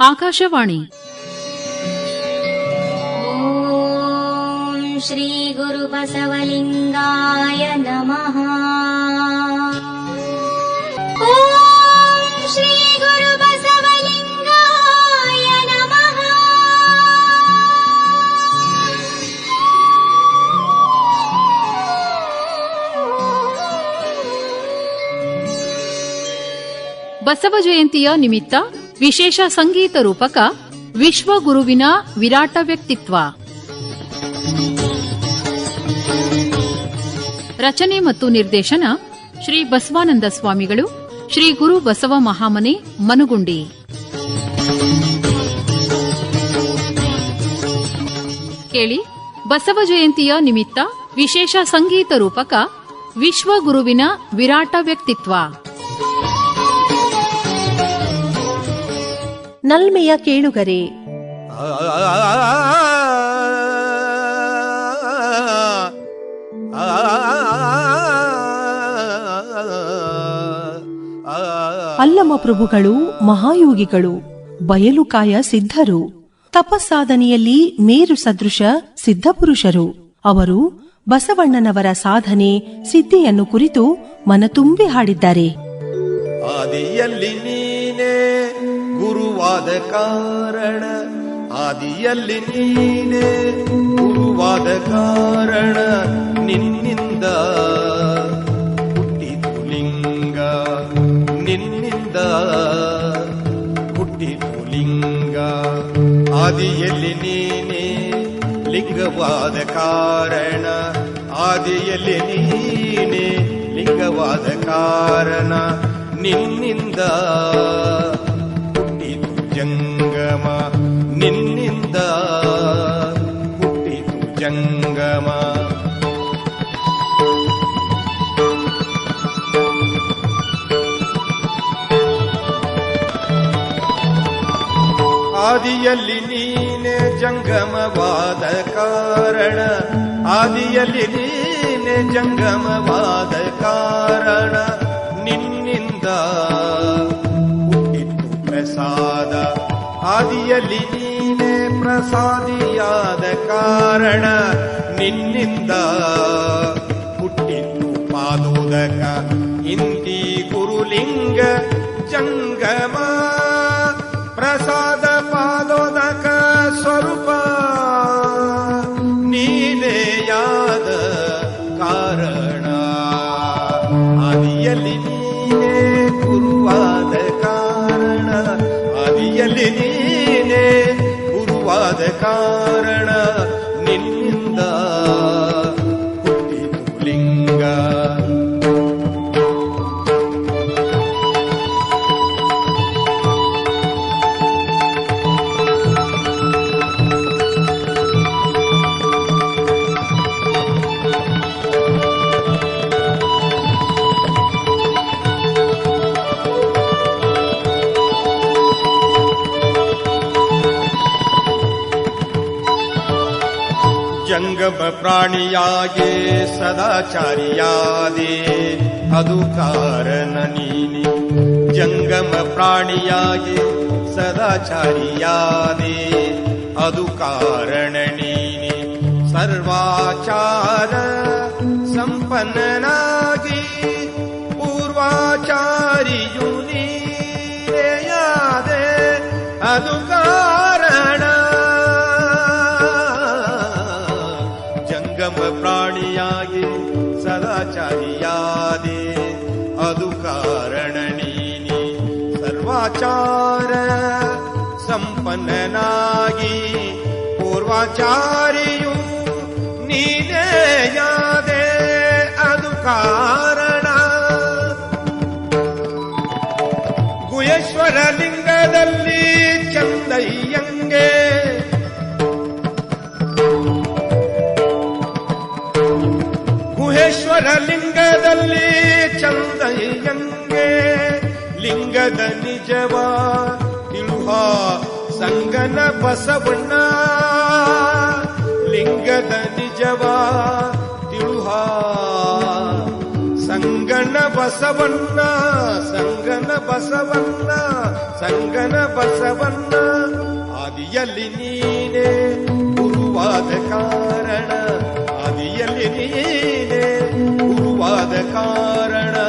ಆಕಾಶವಾಣಿ. ಶ್ರೀ ಗುರು ಬಸವಲಿಂಗಾಯ ನಮಃ. ಶ್ರೀ ಗುರು ಬಸವಲಿಂಗಾಯ ನಮಃ. ಬಸವ ಜಯಂತಿಯ ನಿಮಿತ್ತ ವಿಶೇಷ ಸಂಗೀತ ರೂಪಕ ವಿಶ್ವಗುರುವಿನ ವಿರಾಟ ವ್ಯಕ್ತಿತ್ವ. ರಚನೆ ಮತ್ತು ನಿರ್ದೇಶನ ಶ್ರೀ ಬಸವಾನಂದ ಸ್ವಾಮಿಗಳು, ಶ್ರೀ ಗುರು ಬಸವ ಮಹಾಮನೆ, ಮನುಗುಂಡಿ. ಕೇಳಿ, ಬಸವ ಜಯಂತಿಯ ನಿಮಿತ್ತ ವಿಶೇಷ ಸಂಗೀತ ರೂಪಕ ವಿಶ್ವಗುರುವಿನ ವಿರಾಟ ವ್ಯಕ್ತಿತ್ವ. ನಲ್ಮೆಯ ಕೇಳುಗರೆ. ಅಲ್ಲಮ ಪ್ರಭುಗಳು, ಮಹಾಯೋಗಿಗಳು, ಬಯಲುಕಾಯ ಸಿದ್ಧರು, ತಪಸ್ಸಾಧನೆಯಲ್ಲಿ ಮೇರು ಸದೃಶ ಸಿದ್ಧಪುರುಷರು. ಅವರು ಬಸವಣ್ಣನವರ ಸಾಧನೆ ಸಿದ್ಧಿಯನ್ನು ಕುರಿತು ಮನತುಂಬಿ ಹಾಡಿದ್ದಾರೆ. ಆದಿಯಲ್ಲಿ ನೀನೇ ಗುರುವಾದ ಕಾರಣ ಆದಿಯಲ್ಲಿ ನೀನೇ ಗುರುವಾದ ಕಾರಣ, ನಿನ್ನಿಂದ ಹುಟ್ಟಿತು ಲಿಂಗ, ನಿನ್ನಿಂದ ಹುಟ್ಟಿತು ಲಿಂಗ. ಆದಿಯಲ್ಲಿ ನೀನೇ ಲಿಂಗವಾದ ಕಾರಣ ಆದಿಯಲ್ಲಿ ನೀನೇ ಲಿಂಗವಾದ ಕಾರಣ, ನಿನ್ನಿಂದ ಆದಿಯಲ್ಲಿ ನೀನೆ ಜಂಗಮವಾದ ಕಾರಣ. ಆದಿಯಲ್ಲಿ ನೀನೆ ಜಂಗಮವಾದ ಕಾರಣ. ನಿನ್ನಿಂದ ಹುಟ್ಟಿತ್ತು ಪ್ರಸಾದ. ಆದಿಯಲ್ಲಿ ನೀನೆ ಪ್ರಸಾದಿಯಾದ ಕಾರಣ. ನಿನ್ನಿಂದ ಹುಟ್ಟಿತ್ತು ಪಾದೋದಕ ಇಂದಿ ಗುರುಲಿಂಗ ಜಂಗಮ. ಪ್ರಸಾದ ಹುಟ್ಟಿತು ಪ್ರಾಣಿಯಾಗೆ ಸದಾಚಾರಿಯಾದೆ ಅದು ಕಾರಣ ನೀನೆ ಜಂಗಮ ಪ್ರಾಣಿಯಾಗೆ ಸದಾಚಾರಿಯಾದೆ ಅದು ಕಾರಣ ನೀನೆ ಸರ್ವಾಚಾರ ಸಂಪನ್ನನಾಗಿ ಪೂರ್ವಾಚಾರಿಯು ನೀನೆಯಾದೆ ಅದು ಕಾರಣ. ಗುಹೇಶ್ವರ ಲಿಂಗದಲ್ಲಿ ಚಂದಯ್ಯಂಗೆ. ಗುಹೇಶ್ವರ ಲಿಂಗದಲ್ಲಿ ಚಂದಯ್ಯಂಗೆ. ಲಿಂಗದ ನಿಜವ ತಿಳುಹ ಸಂಗನ ಬಸವಣ್ಣ. ಲಿಂಗದ ನಿಜವ ತಿಳುಹ. ಬಸ ಬಸವಣ್ಣ ಸಂಗಣ ಬಸವಣ್ಣ ಸಂಗಣ ಬಸವಣ್ಣ, ಆದಿಯಲ್ಲಿ ನೀನೇ ಗುರುವಾದ ಕಾರಣ, ಆದಿಯಲ್ಲಿ ನೀನೇ ಗುರುವಾದ ಕಾರಣ.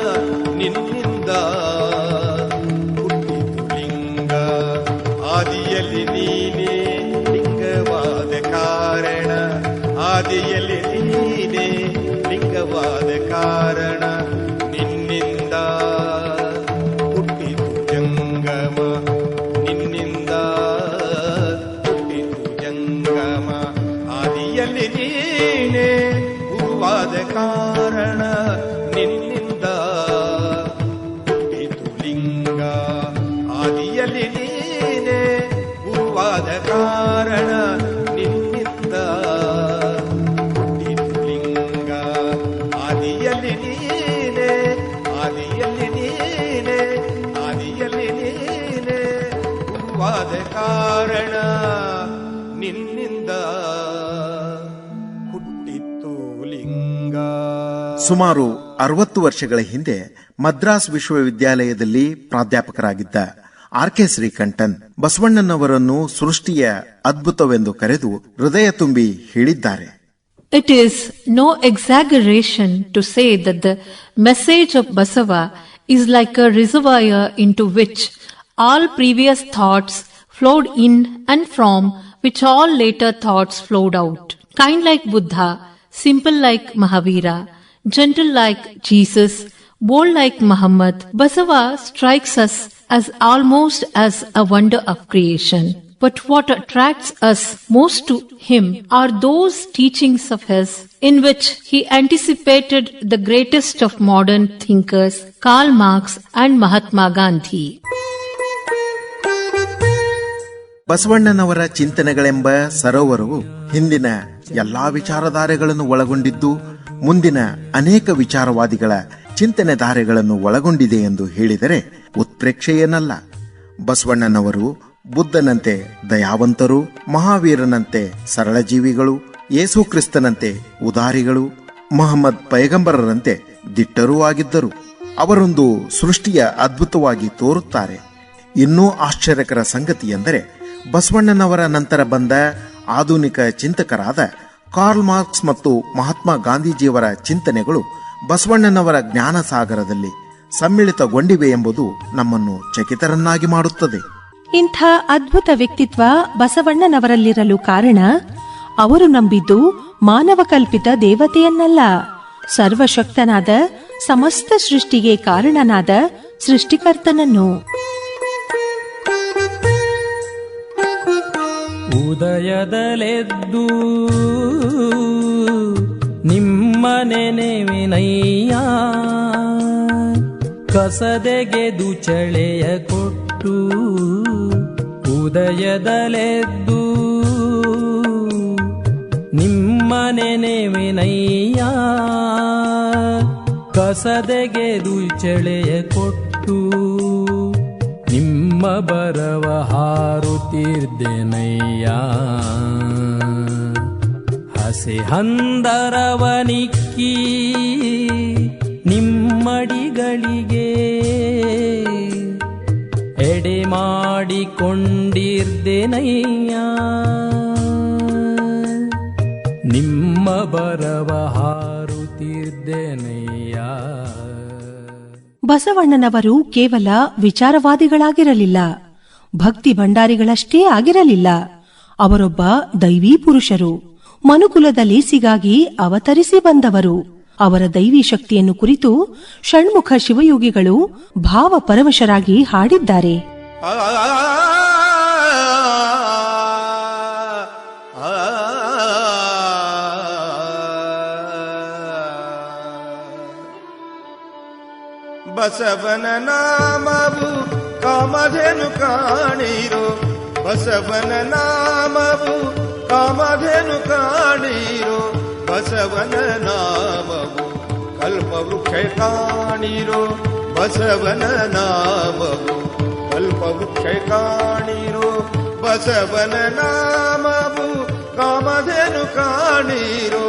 ಸುಮಾರು ಅರವತ್ತು ವರ್ಷಗಳ ಹಿಂದೆ ಮದ್ರಾಸ್ ವಿಶ್ವವಿದ್ಯಾಲಯದಲ್ಲಿ ಪ್ರಾಧ್ಯಾಪಕರಾಗಿದ್ದ ಆರ್ ಕೆ ಶ್ರೀಕಂಠನ್ ಬಸವಣ್ಣನವರನ್ನು ಸೃಷ್ಟಿಯ ಅದ್ಭುತವೆಂದು ಕರೆದು ಹೃದಯ ತುಂಬಿ ಹೇಳಿದ್ದಾರೆ. It is no exaggeration to say the message of Basava is like a reservoir into which all previous thoughts flowed in and from which all later thoughts flowed out kind like Buddha simple like Mahavira gentle like Jesus, bold like Muhammad, Basava strikes us as almost as a wonder of creation. But what attracts us most to him are those teachings of his in which he anticipated the greatest of modern thinkers, Karl Marx and Mahatma Gandhi. ಬಸವಣ್ಣನವರ ಚಿಂತನೆಗಳೆಂಬ ಸರೋವರವು ಹಿಂದಿನ ಎಲ್ಲಾ ವಿಚಾರಧಾರೆಗಳನ್ನು ಒಳಗೊಂಡಿದ್ದು ಮುಂದಿನ ಅನೇಕ ವಿಚಾರವಾದಿಗಳ ಚಿಂತನೆ ಧಾರೆಗಳನ್ನು ಒಳಗೊಂಡಿದೆ ಎಂದು ಹೇಳಿದರೆ ಉತ್ಪ್ರೇಕ್ಷೆಯೇನಲ್ಲ? ಬಸವಣ್ಣನವರು ಬುದ್ಧನಂತೆ ದಯಾವಂತರು, ಮಹಾವೀರನಂತೆ ಸರಳ ಜೀವಿಗಳು ಯೇಸು ಕ್ರಿಸ್ತನಂತೆ ಉದಾರಿಗಳು, ಮೊಹಮ್ಮದ್ ಪೈಗಂಬರರಂತೆ ದಿಟ್ಟರೂ ಆಗಿದ್ದರು. ಅವರೊಂದು ಸೃಷ್ಟಿಯ ಅದ್ಭುತವಾಗಿ ತೋರುತ್ತಾರೆ. ಇನ್ನೂ ಆಶ್ಚರ್ಯಕರ ಸಂಗತಿ ಎಂದರೆ ಬಸವಣ್ಣನವರ ನಂತರ ಬಂದ ಆಧುನಿಕ ಚಿಂತಕರಾದ ಕಾರ್ಲ್ ಮಾರ್ಕ್ಸ್ ಮತ್ತು ಮಹಾತ್ಮ ಗಾಂಧೀಜಿಯವರ ಚಿಂತನೆಗಳು ಬಸವಣ್ಣನವರ ಜ್ಞಾನ ಸಾಗರದಲ್ಲಿ ಸಮ್ಮಿಳಿತಗೊಂಡಿವೆ ಎಂಬುದು ನಮ್ಮನ್ನು ಚಕಿತರನ್ನಾಗಿ ಮಾಡುತ್ತದೆ. ಇಂಥ ಅದ್ಭುತ ವ್ಯಕ್ತಿತ್ವ ಬಸವಣ್ಣನವರಲ್ಲಿರಲು ಕಾರಣ ಅವರು ನಂಬಿದ್ದು ಮಾನವ ಕಲ್ಪಿತ ದೇವತೆಯನ್ನಲ್ಲ. ಸರ್ವಶಕ್ತನಾದ ಸಮಸ್ತ ಸೃಷ್ಟಿಗೆ ಕಾರಣನಾದ ಸೃಷ್ಟಿಕರ್ತನನ್ನು. ಉದಯದಲೆದ್ದು ನಿಮ್ಮ ನೆನೆವಿನಯ್ಯ. ಕಸದೆಗೆದು ಚಳೆಯ ಕೊಟ್ಟು ಉದಯದಲೆದ್ದು ನಿಮ್ಮ ನೆನೆವಿನಯ್ಯ. ಕಸದೆಗೆದು ಚಳೆಯ ಕೊಟ್ಟು ನಿಮ್ಮ ಬರವ ಹಾರುತ್ತಿರ್ದೆನಯ್ಯ ಹಸೆ ಹಂದರವನಿಕ್ಕಿ ನಿಮ್ಮಡಿಗಳಿಗೆ ಎಡೆ ಮಾಡಿಕೊಂಡಿರ್ದೆನಯ್ಯ? ನಿಮ್ಮ ಬರವ ಹಾರುತ್ತಿರ್ದೆನಯ್ಯ ಬಸವಣ್ಣನವರು ಕೇವಲ ವಿಚಾರವಾದಿಗಳಾಗಿರಲಿಲ್ಲ ಭಕ್ತಿ ಭಂಡಾರಿಗಳಷ್ಟೇ ಆಗಿರಲಿಲ್ಲ ಅವರೊಬ್ಬ ದೈವೀ ಪುರುಷರು ಮನುಕುಲದಲ್ಲಿ ಸಿಗಾಗಿ ಅವತರಿಸಿ ಬಂದವರು ಅವರ ದೈವಿ ಶಕ್ತಿಯನ್ನು ಕುರಿತು ಷಣ್ಮುಖ ಶಿವಯೋಗಿಗಳು ಭಾವಪರವಶರಾಗಿ ಹಾಡಿದ್ದಾರೆ ಬಸವನ ನಾಮವು ಕಾಮಧೇನು ಕಾಣಿರೋ ಬಸವನ ನಾಮವು ಕಾಮಧೇನು ಕಾಣಿರೋ ಬಸವನ ನಾಮವು ಕಲ್ಪವೃಕ್ಷ ಕಾಣಿರೋ ಬಸವನ ನಾಮವು ಕಲ್ಪವೃಕ್ಷ ಕಾಣಿರೋ ಬಸವನ ನಾಮವು ಕಾಮಧೇನು ಕಾಣಿರೋ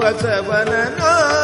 ಬಸವನ ನಾಮವು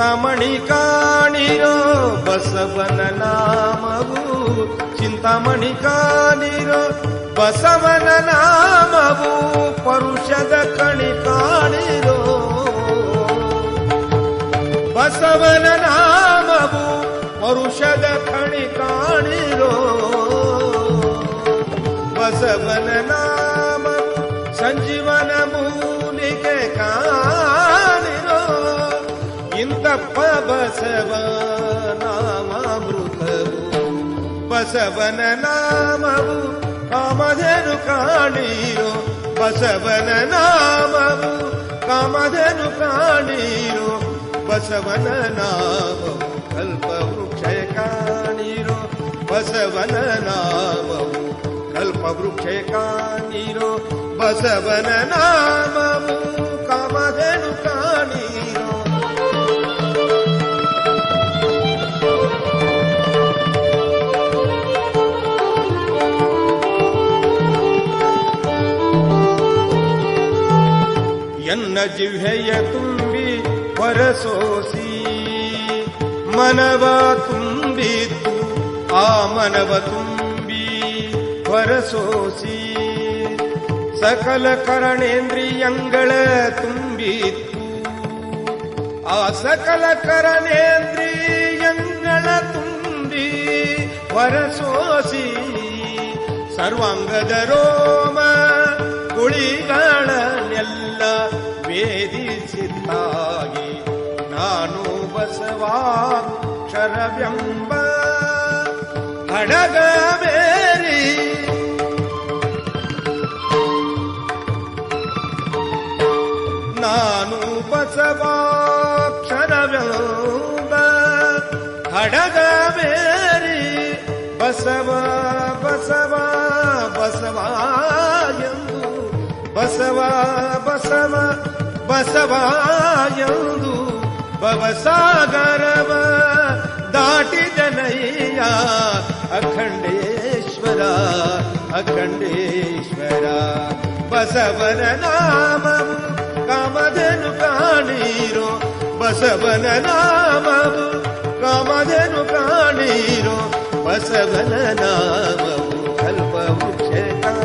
ಚಿಂತಾಮಣಿ ಕಾಣಿರೋ ಬಸವನ ನಾಮವು ಚಿಂತಾಮಣಿ ಕಾಣಿರೋ ಬಸವನ ನಾಮವು ಪರುಷದ ಕಣಿ ಕಾಣಿರೋ ಬಸವನ ನಾಮವು ಪರುಷದ ಕಣಿ ಕಾಣಿರೋ ಬಸವನ ನಾಮ ಸಂಜೀವನ ಮೂಲಿಕೆ बसवा बसवन बहु कामधे दुकानिरो बसवन कामधे दुकानिरो बसवननाबु कल्प वृक्ष कानिरो बसवन बहु कल्प वृक्ष कानिरो बसवन बहु ಎನ್ನ ಜಿಹ್ವೆಯ ತುಂಬಿ ಹೊರಸೋಸಿ ಮನವ ತುಂಬಿತ್ತು ಆ ಮನವ ತುಂಬಿ ಹೊರಸೋಸಿ ಸಕಲ ಕರಣೇಂದ್ರಿಯಂಗಳ ತುಂಬಿತ್ತು ಆ ಸಕಲ ಕರಣೇಂದ್ರಿಯಂಗಳ ತುಂಬಿ ಹೊರಸೋಸಿ ಸರ್ವಾಂಗದ ರೋಮ ಕುಳಿಗಳನ್ನೆಲ್ಲ क्षरव्यं वा हडगवेरी नानसवा क्षरव्यं बडगवेरी बसवा बसवा बसवायु बसवा बसवा बसवायु भवसागरव गर्या अखण्डेश्वरा अखण्डेश्वरा बसवन नामम् कामधेनु काणीरो बसवन नामम् बसवनम कामधनकाणि बसवन नामम् कल्पवृक्षकाणीरो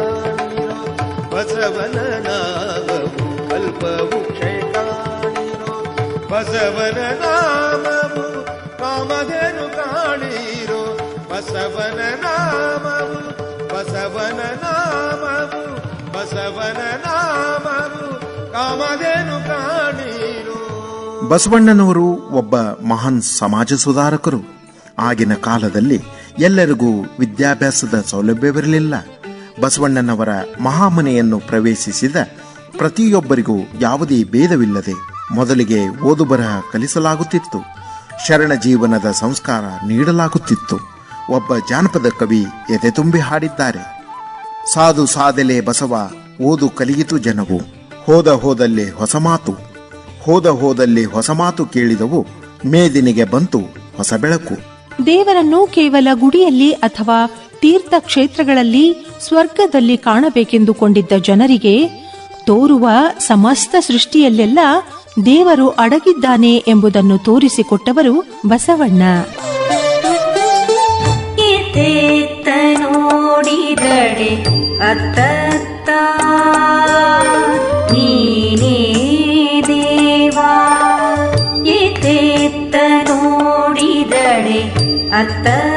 बसवन नामम् कल्पवृक्ष ಬಸವನ ನಾಮವು, ಕಾಮಧೇನು ಕಾಣೀರೋ ಬಸವನ ನಾಮವು ಬಸವನ ನಾಮವು ಬಸವನ ನಾಮವು, ಕಾಮಧೇನು ಕಾಣೀರೋ. ಬಸವಣ್ಣನವರು ಒಬ್ಬ ಮಹಾನ್ ಸಮಾಜ ಸುಧಾರಕರು. ಆಗಿನ ಕಾಲದಲ್ಲಿ ಎಲ್ಲರಿಗೂ ವಿದ್ಯಾಭ್ಯಾಸದ ಸೌಲಭ್ಯವಿರಲಿಲ್ಲ. ಬಸವಣ್ಣನವರ ಮಹಾಮನೆಯನ್ನು ಪ್ರವೇಶಿಸಿದ ಪ್ರತಿಯೊಬ್ಬರಿಗೂ ಯಾವುದೇ ಭೇದವಿಲ್ಲದೆ ಮೊದಲಿಗೆ ಓದು ಬರಹ ಕಲಿಸಲಾಗುತ್ತಿತ್ತು. ಶರಣ ಜೀವನದ ಸಂಸ್ಕಾರ ನೀಡಲಾಗುತ್ತಿತ್ತು. ಒಬ್ಬ ಜಾನಪದ ಕವಿ ಎದೆ ತುಂಬಿ ಹಾಡಿದ್ದಾರೆ. ಸಾಧು ಸಾದೆಲೆ ಬಸವ, ಓದು ಕಲಿಯಿತು ಜನವು. ಹೋದ ಹೋದಲ್ಲಿ ಹೊಸ ಮಾತು. ಹೋದ ಹೋದಲ್ಲಿ ಹೊಸ ಮಾತು ಕೇಳಿದವು. ಮೇದಿನಿಗೆ ಬಂತು ಹೊಸ ಬೆಳಕು. ದೇವರನ್ನು ಕೇವಲ ಗುಡಿಯಲ್ಲಿ ಅಥವಾ ತೀರ್ಥ ಕ್ಷೇತ್ರಗಳಲ್ಲಿ ಸ್ವರ್ಗದಲ್ಲಿ ಕಾಣಬೇಕೆಂದುಕೊಂಡಿದ್ದ ಜನರಿಗೆ ತೋರುವ ಸಮಸ್ತ ಸೃಷ್ಟಿಯಲ್ಲೆಲ್ಲ ದೇವರು ಅಡಗಿದ್ದಾನೆ ಎಂಬುದನ್ನು ತೋರಿಸಿಕೊಟ್ಟವರು ಬಸವಣ್ಣ. ಅತ್ತ ಅತ್ತ ನೀನೇ ದೇವಾ. ಅತ್ತತ್ತ.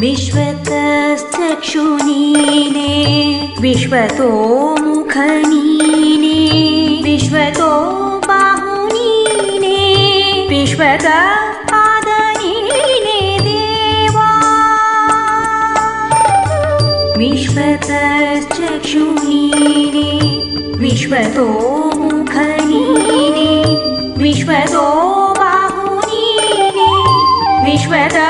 विश्वतश्चक्षुनीने विश्वतो मुखनीने विश्वतो बाहुनीने ने पादनीने देवा। विश्वतश्चक्षुनीने विश्वतो मुखनीने विश्वतो बाहुनीने विश्वदा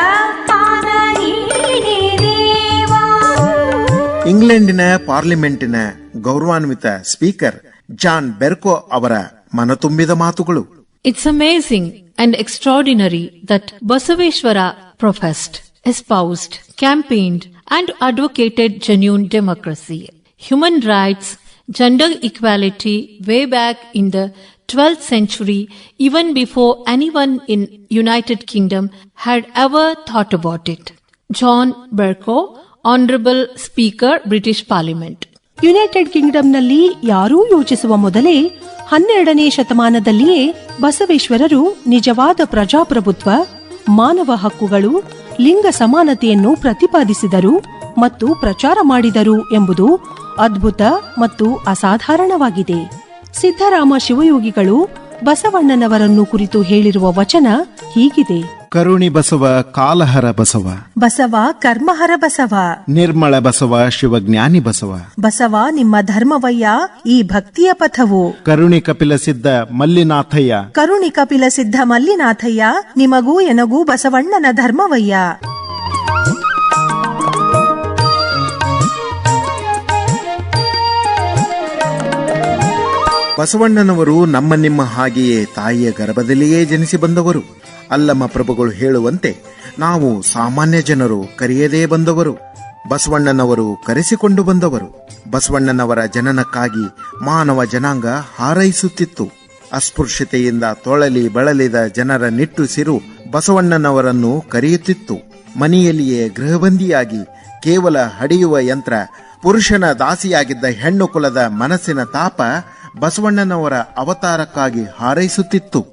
ಇಂಗ್ಲೆಂಡಿನ ಪಾರ್ಲಿಮೆಂಟಿನ ಗೌರವಾನ್ವಿತ ಸ್ಪೀಕರ್ ಜಾನ್ ಬೆರ್ಕೋ ಅವರ ಮನತುಂಬಿದ ಮಾತುಗಳು. It's amazing and extraordinary that Basaveshwara professed espoused campaigned and advocated genuine democracy human rights gender equality way back in the twelfth century even before any in United Kingdom had ever thought about it John Bercow Honorable speaker British parliament United ಕಿಂಗ್ಡಮ್ನಲ್ಲಿ ಯಾರೂ ಯೋಚಿಸುವ ಮೊದಲೇ ಹನ್ನೆರಡನೇ ಶತಮಾನದಲ್ಲಿಯೇ ಬಸವೇಶ್ವರರು ನಿಜವಾದ ಪ್ರಜಾಪ್ರಭುತ್ವ, ಮಾನವ ಹಕ್ಕುಗಳು, ಲಿಂಗ ಸಮಾನತೆಯನ್ನು ಪ್ರತಿಪಾದಿಸಿದರು ಮತ್ತು ಪ್ರಚಾರ ಮಾಡಿದರು ಎಂಬುದು ಅದ್ಭುತ ಮತ್ತು ಅಸಾಧಾರಣವಾಗಿದೆ. ಸಿದ್ದರಾಮ ಶಿವಯೋಗಿಗಳು ಬಸವಣ್ಣನವರನ್ನು ಕುರಿತು ಹೇಳಿರುವ ವಚನ ಹೀಗಿದೆ. ಕರುಣಿ ಬಸವ ಕಾಲಹರ ಬಸವ. ಬಸವ ಕರ್ಮಹರ ಬಸವ. ನಿರ್ಮಳ ಬಸವ ಶಿವಜ್ಞಾನಿ ಬಸವ. ಬಸವ ನಿಮ್ಮ ಧರ್ಮವಯ್ಯ ಈ ಭಕ್ತಿಯ ಪಥವು. ಕರುಣಿ ಕಪಿಲ ಸಿದ್ಧ ಮಲ್ಲಿನಾಥಯ್ಯ. ಕರುಣಿ ಕಪಿಲ ಸಿದ್ಧ ಮಲ್ಲಿನಾಥಯ್ಯ ನಿಮಗೂ ಎನಗೂ ಬಸವಣ್ಣನ ಧರ್ಮವಯ್ಯ. ಬಸವಣ್ಣನವರು ನಮ್ಮ ನಿಮ್ಮ ಹಾಗೆಯೇ ತಾಯಿಯ ಗರ್ಭದಲ್ಲಿಯೇ ಜನಿಸಿ ಬಂದವರು. ಅಲ್ಲಮ್ಮ ಪ್ರಭುಗಳು ಹೇಳುವಂತೆ ನಾವು ಸಾಮಾನ್ಯ ಜನರು ಕರೆಯದೇ ಬಂದವರು. ಬಸವಣ್ಣನವರು ಕರೆಸಿಕೊಂಡು ಬಂದವರು. ಬಸವಣ್ಣನವರ ಜನನಕ್ಕಾಗಿ ಮಾನವ ಜನಾಂಗ ಹಾರೈಸುತ್ತಿತ್ತು. ಅಸ್ಪೃಶ್ಯತೆಯಿಂದ ತೊಳಲಿ ಬಳಲಿದ ಜನರ ನಿಟ್ಟುಸಿರು ಬಸವಣ್ಣನವರನ್ನು ಕರೆಯುತ್ತಿತ್ತು. ಮನೆಯಲ್ಲಿಯೇ ಗೃಹಬಂದಿಯಾಗಿ ಕೇವಲ ಹಡಿಯುವ ಯಂತ್ರ, ಪುರುಷನ ದಾಸಿಯಾಗಿದ್ದ ಹೆಣ್ಣು ಕುಲದ ಮನಸ್ಸಿನ ತಾಪ ಬಸವಣ್ಣನವರ ಅವತಾರಕ್ಕಾಗಿ ಹಾರೈಸುತ್ತಿತ್ತು.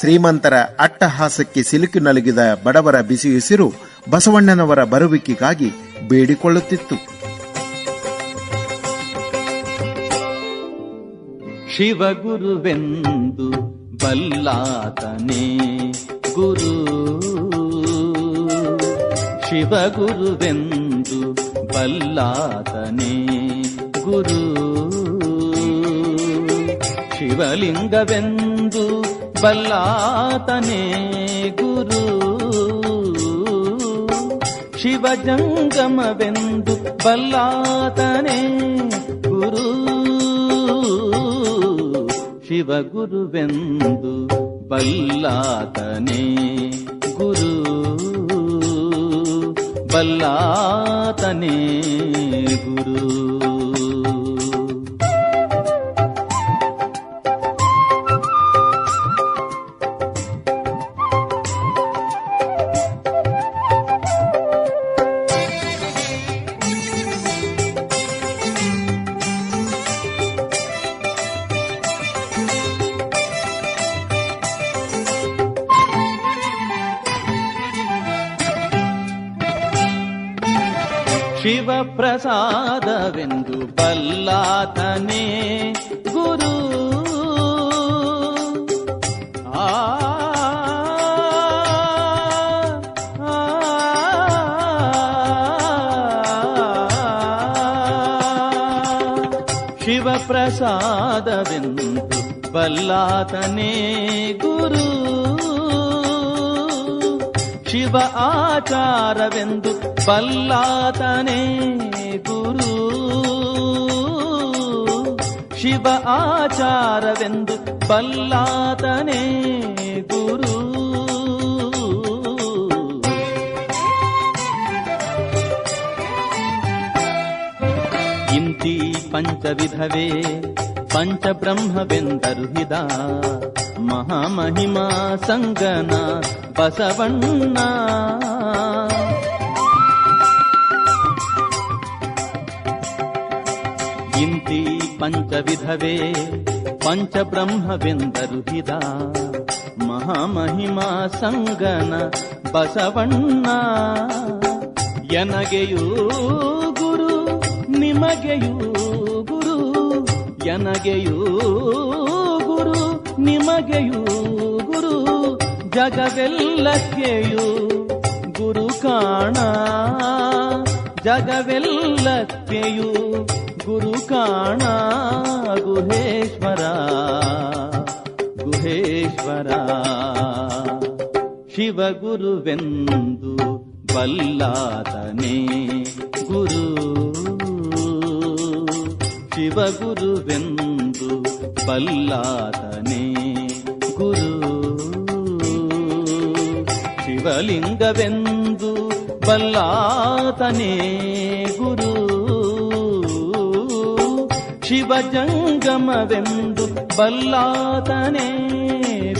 ಶ್ರೀಮಂತರ ಅಟ್ಟಹಾಸಕ್ಕೆ ಸಿಲುಕಿ ನಲುಗಿದ ಬಡವರ ಬಿಸಿಯುಸಿರು ಬಸವಣ್ಣನವರ ಬರುವಿಕೆಗಾಗಿ ಬೇಡಿಕೊಳ್ಳುತ್ತಿತ್ತು. ಶಿವಗುರುವೆಂದು ಬಲ್ಲಾತನೇ ಗುರು. ಶಿವಗುರುವೆಂದು ಬಲ್ಲಾತನೇ ಗುರು. ಶಿವಲಿಂಗವೆಂದು ಬಲ್ಲಾತನೇ ಗುರು ಶಿವಜಂಗಮವೆಂದು ಬಲ್ಲಾತನೇ ಗುರು ಶಿವಗುರುವೆಂದು ಬಲ್ಲಾತನೇ ಗುರು ಬಲ್ಲಾತನೇ ಗುರು ಶಿವಪ್ರಸಾದವೆಂದು ಬಲ್ಲಾತನೇ ಗುರು ಆ, ಶಿವಪ್ರಸಾದವೆಂದು ಬಲ್ಲಾತನೇ ಗುರು ಶಿವ ಆಚಾರವೆಂದು ಬಲ್ಲಾತನೇ ಗುರು ಶಿವ ಆಚಾರವೆಂದು ಬಲ್ಲಾತನೇ ಗುರು ಇಂತಿ ಪಂಚವಿಧವೇ ಪಂಚಬ್ರಹ್ಮವೆಂದರು ಹಿದ ಮಹಾಮಹಿಮಾ ಸಂಗನ ಬಸವಣ್ಣ ಪಂಚವಿಧವೇ ಪಂಚಬ್ರಹ್ಮವೆಂದರು ಹಿದ ಮಹಾಮಹಿಮಾ ಸಂಗನ ಬಸವಣ್ಣ. ಎನಗೆಯೂ ಗುರು, ನಿಮಗೆಯೂ ಗುರು, ಎನಗೆಯೂ ಗುರು, ನಿಮಗೆಯೂ ಗುರು, ಜಗವೆಲ್ಲಕ್ಕೆಯೂ ಗುರು ಕಾಣ, ಜಗವೆಲ್ಲಕ್ಕೆಯೂ ಗುರು ಕಾಣ ಗುಹೇಶ್ವರ ಗುಹೇಶ್ವರ. ಶಿವಗುರುವೆಂದು ಬಲ್ಲಾತನೇ ಗುರು. ಶಿವಗುರುವೆಂದು ಬಲ್ಲಾತನೇ ಗುರು. ಶಿವಲಿಂಗವೆಂದು ಬಲ್ಲಾತನೇ ಶಿವಜಂಗಮವೆಂದು ಬಲ್ಲಾತನೇ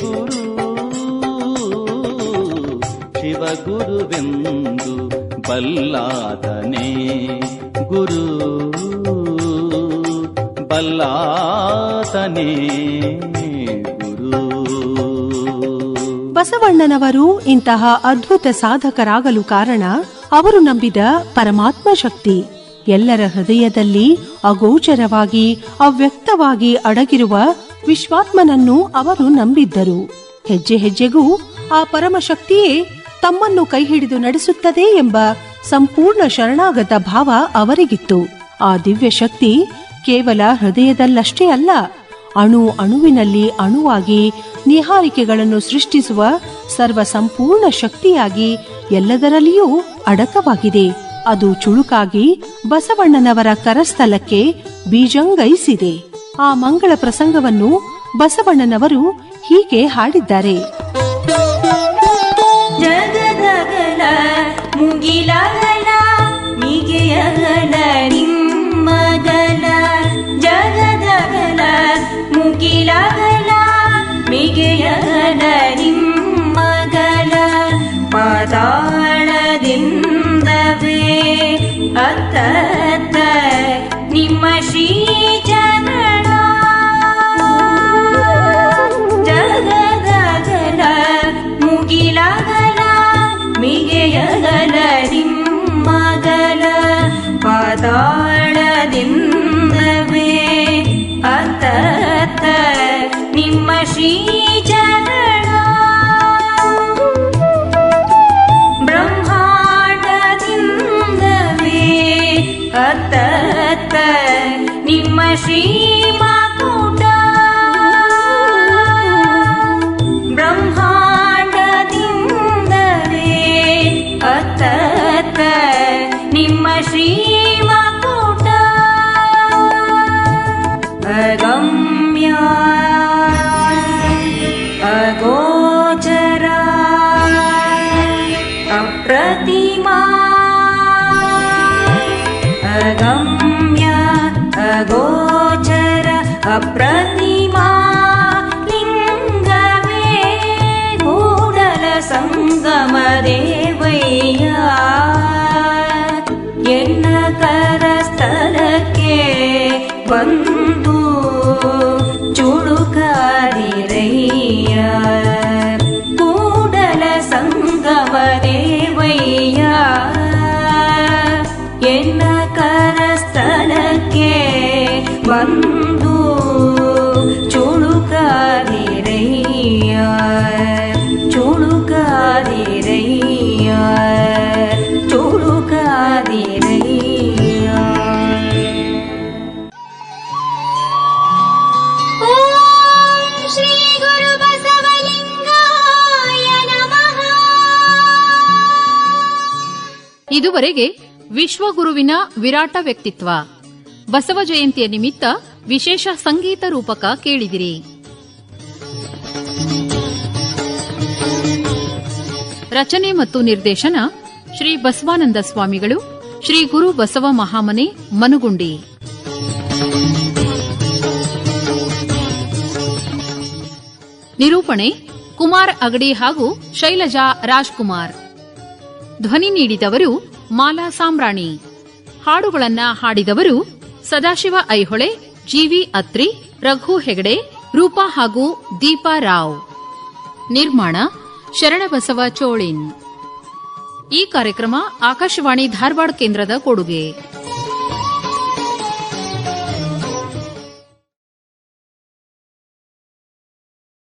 ಗುರು. ಶಿವಗುರುವೆಂದು ಬಲ್ಲಾತನೇ ಗುರು. ಬಲ್ಲಾತನೇ ಗುರು. ಬಸವಣ್ಣನವರು ಇಂತಹ ಅದ್ಭುತ ಸಾಧಕರಾಗಲು ಕಾರಣ ಅವರು ನಂಬಿದ ಪರಮಾತ್ಮ ಶಕ್ತಿ. ಎಲ್ಲರ ಹೃದಯದಲ್ಲಿ ಅಗೋಚರವಾಗಿ, ಅವ್ಯಕ್ತವಾಗಿ ಅಡಗಿರುವ ವಿಶ್ವಾತ್ಮನನ್ನು ಅವರು ನಂಬಿದ್ದರು. ಹೆಜ್ಜೆ ಹೆಜ್ಜೆಗೂ ಆ ಪರಮಶಕ್ತಿಯೇ ತಮ್ಮನ್ನು ಕೈಹಿಡಿದು ನಡೆಸುತ್ತದೆ ಎಂಬ ಸಂಪೂರ್ಣ ಶರಣಾಗತ ಭಾವ ಅವರಿಗಿತ್ತು. ಆ ದಿವ್ಯ ಶಕ್ತಿ ಕೇವಲ ಹೃದಯದಲ್ಲಷ್ಟೇ ಅಲ್ಲ, ಅಣು ಅಣುವಿನಲ್ಲಿ ಅಣುವಾಗಿ ನಿಹಾರಿಕೆಗಳನ್ನು ಸೃಷ್ಟಿಸುವ ಸರ್ವ ಸಂಪೂರ್ಣ ಶಕ್ತಿಯಾಗಿ ಎಲ್ಲದರಲ್ಲಿಯೂ ಅಡಕವಾಗಿದೆ. ಅದು ಚುಳುಕಾಗಿ ಬಸವಣ್ಣನವರ ಕರಸ್ಥಲಕ್ಕೆ ಬೀಜಂಗೈಸಿದೆ ಆ ಮಂಗಳ ಪ್ರಸಂಗವನ್ನು ಬಸವಣ್ಣನವರು ಹೀಗೆ ಹಾಡಿದ್ದಾರೆ. ಜಗದಗಲ निम श्री जगण जगदल मुगिलगल मियगल निल मा पतालदिव अत ಅತ್ತತ್ತ ನಿಮ್ಮ ಶ್ರೀ ಮಕುಟ ಬ್ರಹ್ಮಾಂಡದಿಂದವೇ ಅತ್ತತ್ತ ನಿಮ್ಮ ಶ್ರೀ ಮಕುಟ ಅಗಮ್ಯ ಅಗೋಚರ ಅಪ್ರತಿಮಾ ಅಗಮ್ಯ गोचर अप्रतिमा लिङ्गमे कूडल सङ्गमरेवैया न बन्धु चुडुकारिर्या ಬಂದು ಚುಳುಕಾದಿರಯ್ಯ ಚುಳುಕಾದಿರಯ್ಯ ಚುಳುಕಾದಿರಯ್ಯ ಓಂ ಶ್ರೀ ಗುರು ಬಸವಲಿಂಗಾಯ ನಮಃ. ಇದುವರೆಗೆ ವಿಶ್ವಗುರುವಿನ ವಿರಾಟ ವ್ಯಕ್ತಿತ್ವ. ಬಸವ ಜಯಂತಿಯ ನಿಮಿತ್ತ ವಿಶೇಷ ಸಂಗೀತ ರೂಪಕ ಕೇಳಿದಿರಿ. ರಚನೆ ಮತ್ತು ನಿರ್ದೇಶನ ಶ್ರೀ ಬಸವಾನಂದ ಸ್ವಾಮಿಗಳು, ಶ್ರೀ ಗುರು ಬಸವ ಮಹಾಮನೆ, ಮನುಗುಂಡಿ. ನಿರೂಪಣೆ ಕುಮಾರ್ ಅಗಡಿ ಹಾಗೂ ಶೈಲಜಾ ರಾಜ್ಕುಮಾರ್. ಧ್ವನಿ ನೀಡಿದವರು ಮಾಲಾ ಸಾಮ್ರಾಣಿ. ಹಾಡುಗಳನ್ನು ಹಾಡಿದವರು ಸದಾಶಿವ ಐಹೊಳೆ, ಜಿವಿ ಅತ್ರಿ, ರಘು ಹೆಗಡೆ, ರೂಪಾ ಹಾಗೂ ದೀಪಾ ರಾವ್. ನಿರ್ಮಾಣ ಶರಣಬಸವ ಚೋಳಿನ್. ಈ ಕಾರ್ಯಕ್ರಮ ಆಕಾಶವಾಣಿ ಧಾರವಾಡ ಕೇಂದ್ರದ ಕೊಡುಗೆ.